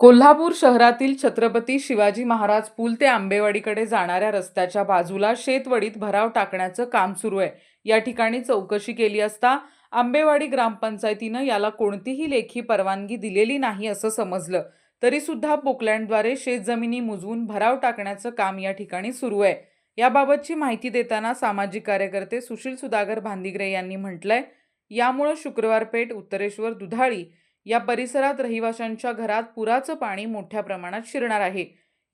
कोल्हापूर शहरातील छत्रपती शिवाजी महाराज पूल ते आंबेवाडीकडे जाणाऱ्या रस्त्याच्या बाजूला शेतवडीत भराव टाकण्याचं काम सुरू आहे. या ठिकाणी चौकशी केली असता आंबेवाडी ग्रामपंचायतीनं याला कोणतीही लेखी परवानगी दिलेली नाही असं समजलं. तरी सुद्धा पोकलँडद्वारे शेतजमिनी मुजवून भराव टाकण्याचं काम या ठिकाणी सुरू आहे. याबाबतची माहिती देताना सामाजिक कार्यकर्ते सुशील सुधाकर भांदिग्रे यांनी म्हटलंय यामुळं शुक्रवार पेठ उत्तरेश्वर दुधाळी या परिसरात रहिवाशांच्या घरात पुराचं पाणी मोठ्या प्रमाणात शिरणार आहे.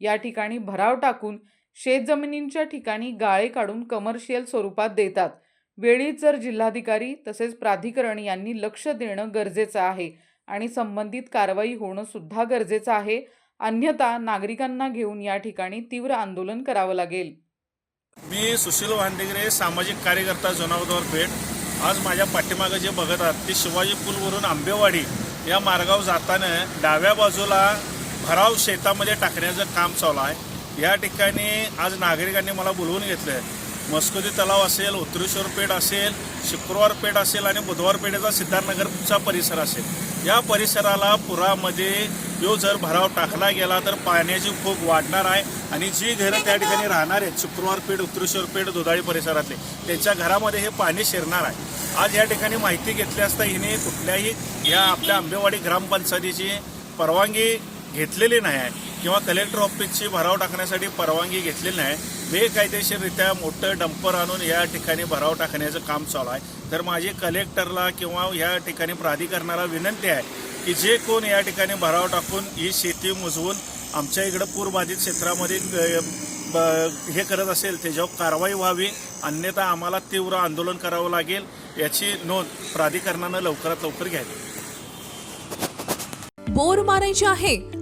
या ठिकाणी भराव टाकून शेतजमिनींच्या ठिकाणी गाळे काढून कमर्शियल स्वरूपात देतात. वेळीच जर जिल्हाधिकारी तसेच प्राधिकरण यांनी लक्ष देणं गरजेचं आहे आणि संबंधित कारवाई होणं सुद्धा गरजेचं आहे अन्यथा नागरिकांना घेऊन या ठिकाणी तीव्र आंदोलन करावं लागेल. मी सुशील वांदेगरे सामाजिक कार्यकर्ता जोनावदवर पेठ आज माझ्या पाठीमागं जे बघत आहात ते शिवाजी पूलवरून आंबेवाडी या मार्गावर जाताना डाव्या बाजूला भराव शेतामध्ये टाकण्याचं काम चालू आहे. या ठिकाणी आज नागरिकांनी मला बोलवून घेतलं आहे मस्कोदी तलाव असेल उत्तरेश्वर पेठ असेल शुक्रवार पेठ असेल आणि बुधवार पेठेचा सिद्धार्थनगरचा परिसर असेल. या परिसराला पुरामध्ये जो जर भराव टाकला गेला तर पाण्याची खूप वाढणार आहे आणि जी घरं त्या ठिकाणी राहणार आहेत शुक्रवार पेठ उत्तरेश्वर पेठ दुधाळी परिसरातले त्यांच्या घरामध्ये हे पाणी शिरणार आहे. आज या ठिकाणी माहिती घेतली असता हिने कुठल्याही या आपल्या आंबेवाडी ग्रामपंचायतीची परवानगी घेतलेली नाही आहे किंवा कलेक्टर ऑफिसची भराव टाकण्यासाठी परवानगी घेतलेली नाही बेकायदेशीररित्या मोठं डंपर आणून या ठिकाणी भराव टाकण्याचं काम चालू आहे. तर माझी कलेक्टरला किंवा या ठिकाणी प्राधिकरणाला विनंती आहे की जे कोण या ठिकाणी भराव टाकून ही शेती मुजवून आमच्या इकडं पूरबाधित क्षेत्रामध्ये ब- हे करत असेल त्याच्यावर कारवाई व्हावी. अन्यथा आम्हाला तीव्र आंदोलन करावं लागेल याची नोंद प्राधिकरणानं लवकरात लवकर घ्यावी. बोर मारायची आहे